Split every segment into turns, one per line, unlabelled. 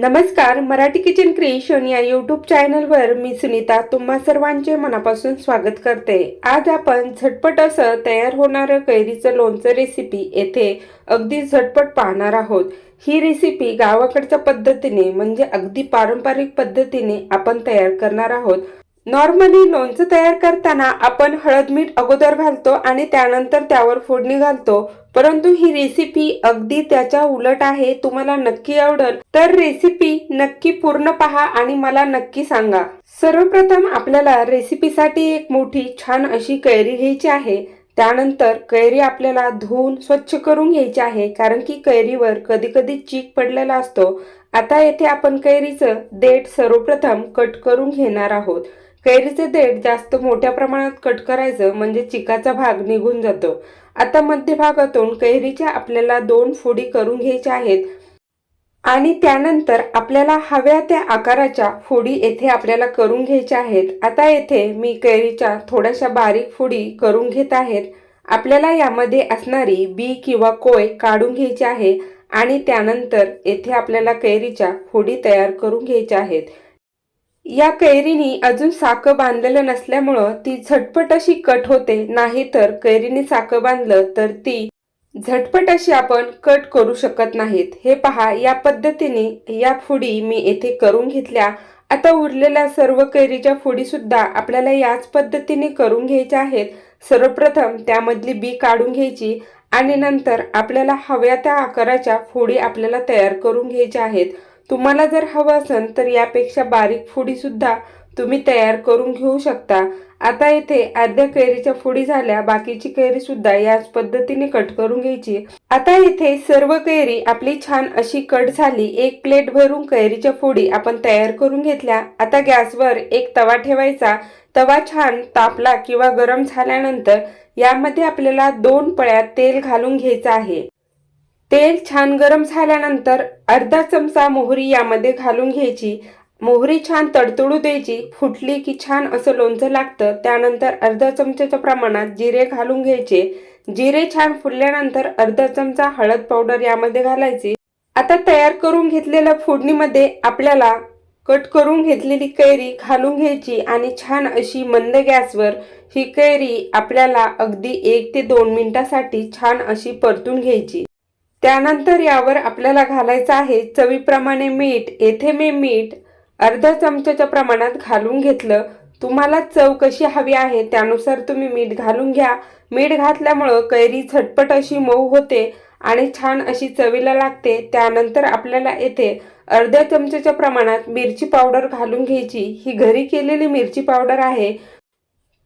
नमस्कार Marathi kitchen creation या YouTube चॅनलवर मी सुनीता तुम्हा सर्वांचे मनापासून स्वागत करते. आज आपण झटपट असं तयार होणारं कैरीचं लोणचं रेसिपी येथे अगदी झटपट पाहणार आहोत. ही रेसिपी गावाकडच्या पद्धतीने म्हणजे अगदी पारंपरिक पद्धतीने आपण तयार करणार आहोत. नॉर्मली लोणचं तयार करताना आपण हळद मीठ अगोदर घालतो आणि त्यानंतर त्यावर फोडणी घालतो. परंतु ही रेसिपी अगदी त्याच्या उलट आहे. तुम्हाला नक्की आवडेल. तर रेसिपी नक्की पूर्ण पहा आणि मला नक्की सांगा. सर्वप्रथम आपल्याला रेसिपीसाठी एक मोठी छान अशी कैरी घ्यायची आहे. त्यानंतर कैरी आपल्याला धुवून स्वच्छ करून घ्यायची आहे. कारण की कैरीवर कधी कधी चीक पडलेला असतो. आता येथे आपण कैरीचं देठ सर्वप्रथम कट करून घेणार आहोत. कैरीचे देठ जास्त मोठ्या प्रमाणात कट करायचं म्हणजे चिकाचा भाग निघून जातो. आता मध्यभागातून कैरीच्या आपल्याला दोन फोडी करून घ्यायच्या आहेत. आणि त्यानंतर आपल्याला हव्या त्या आकाराच्या फोडी येथे आपल्याला करून घ्यायच्या आहेत. आता येथे मी कैरीच्या थोड्याशा बारीक फोडी करून घेत आहेत. आपल्याला यामध्ये असणारी बी किंवा कोय काढून घ्यायची आहे. आणि त्यानंतर येथे आपल्याला कैरीच्या फोडी तयार करून घ्यायच्या आहेत. या कैरीनी अजून साकं बांधलेलं नसल्यामुळं ती झटपट अशी कट होते. नाही तर कैरीने साकं बांधलं तर ती झटपट अशी आपण कट करू शकत नाहीत. हे पहा या पद्धतीने या फुडी मी येथे करून घेतल्या. आता उरलेल्या सर्व कैरीच्या फुडीसुद्धा आपल्याला याच पद्धतीने करून घ्यायच्या आहेत. सर्वप्रथम त्यामधली बी काढून घ्यायची आणि नंतर आपल्याला हव्या त्या आकाराच्या फोडी आपल्याला तयार करून घ्यायच्या आहेत. तुम्हाला जर हवं असेल तर यापेक्षा बारीक फुडीसुद्धा तुम्ही तयार करून घेऊ शकता. आता इथे अर्ध्या कैरीच्या फोडी झाल्या. बाकीची कैरी सुद्धा याच पद्धतीने कट करून घ्यायची. आता इथे सर्व कैरी आपली छान अशी कट झाली. एक प्लेट भरून कैरीच्या फोडी आपण तयार करून घेतल्या. आता गॅसवर एक तवा ठेवायचा. तवा छान तापला किंवा गरम झाल्यानंतर यामध्ये आपल्याला दोन पळ्यात तेल घालून घ्यायचं आहे. तेल छान गरम झाल्यानंतर अर्धा चमचा मोहरी यामध्ये घालून घ्यायची. मोहरी छान तडतडू द्यायची. फुटली की छान असं लोणचं लागतं. त्यानंतर अर्धा चमच्याच्या प्रमाणात जिरे घालून घ्यायचे. जिरे छान फुटल्यानंतर अर्धा चमचा हळद पावडर यामध्ये घालायची. आता तयार करून घेतलेल्या फोडणीमध्ये आपल्याला कट करून घेतलेली कैरी घालून घ्यायची आणि छान अशी मंद गॅसवर ही कैरी आपल्याला अगदी एक ते दोन मिनिटासाठी छान अशी परतून घ्यायची. त्यानंतर यावर आपल्याला घालायचं आहे चवीप्रमाणे मीठ. येथे मी मीठ अर्धा चमच्याच्या प्रमाणात घालून घेतलं. तुम्हाला चव कशी हवी आहे त्यानुसार तुम्ही मीठ घालून घ्या. मीठ घातल्यामुळं कैरी झटपट अशी मऊ होते आणि छान अशी चवीला लागते. त्यानंतर आपल्याला येथे अर्ध्या चमच्याच्या प्रमाणात मिरची पावडर घालून घ्यायची. ही घरी केलेली मिरची पावडर आहे.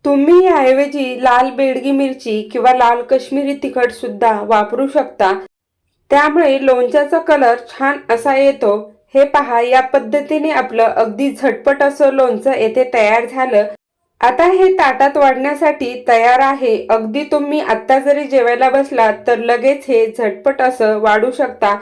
तुम्ही याऐवजी लाल बेडगी मिरची किंवा लाल कश्मीरी तिखटसुद्धा वापरू शकता. त्यामुळे लोणच्याचा कलर छान असा येतो. हे पहा या पद्धतीने आपलं अगदी झटपट असं लोणचं येथे तयार झालं. आता हे ताटात वाढण्यासाठी तयार आहे. अगदी तुम्ही आत्ता जरी जेवायला बसलात तर लगेच हे झटपट असं वाढू शकता.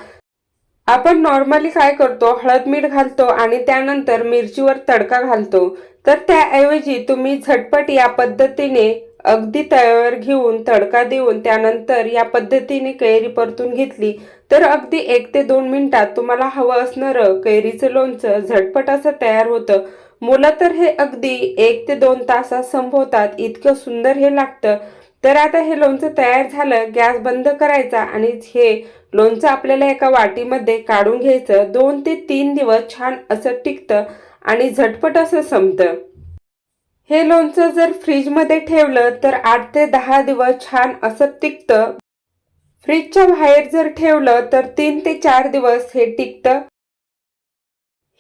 आपण नॉर्मली काय करतो? हळद मीठ घालतो आणि त्यानंतर मिरचीवर तडका घालतो. तर त्याऐवजी तुम्ही झटपट या पद्धतीने अगदी तव्यावर घेऊन तडका देऊन त्यानंतर या पद्धतीने कैरी परतून घेतली. तर अगदी एक ते दोन मिनिटात तुम्हाला हवं असणारं कैरीचं लोणचं झटपट असं तयार होतं. मुलं तर हे अगदी एक ते दोन तासात संपवतात इतकं सुंदर हे लागतं. तर आता हे लोणचं तयार झालं गॅस बंद करायचा आणि हे लोणचं आपल्याला एका वाटीमध्ये काढून घ्यायचं. दोन ते तीन दिवस छान असं टिकतं आणि झटपट असं संपतं. हे लोणचं जर फ्रीजमध्ये ठेवलं तर आठ ते दहा दिवस छान असं टिकतं. फ्रीजच्या बाहेर जर ठेवलं तर तीन ते चार दिवस हे टिकतं.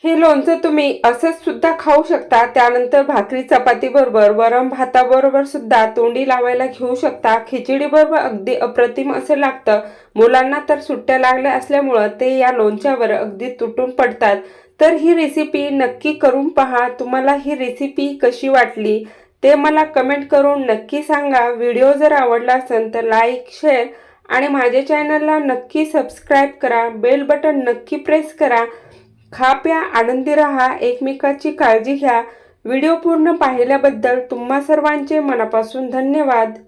हे लोणचं तुम्ही असंच सुद्धा खाऊ शकता त्यानंतर भाकरी चपाती बरोबर वरम भाताबरोबर सुद्धा तोंडी लावायला घेऊ शकता. खिचडी बरोबर अगदी अप्रतिम असं लागतं. मुलांना तर सुट्ट्या लागल्या असल्यामुळं ते या लोणच्यावर अगदी तुटून पडतात. तर ही रेसिपी नक्की करून पहा. तुम्हाला ही रेसिपी कशी वाटली ते मला कमेंट करून नक्की सांगा. व्हिडिओ जर आवडला असेल तर लाईक शेअर आणि माझ्या चॅनलला नक्की सबस्क्राईब करा. बेल बटन नक्की प्रेस करा. खा प्या आनंदी राहा. एकमेकाची काळजी घ्या. व्हिडिओ पूर्ण पाहिल्याबद्दल तुम्हा सर्वांचे मनापासून धन्यवाद.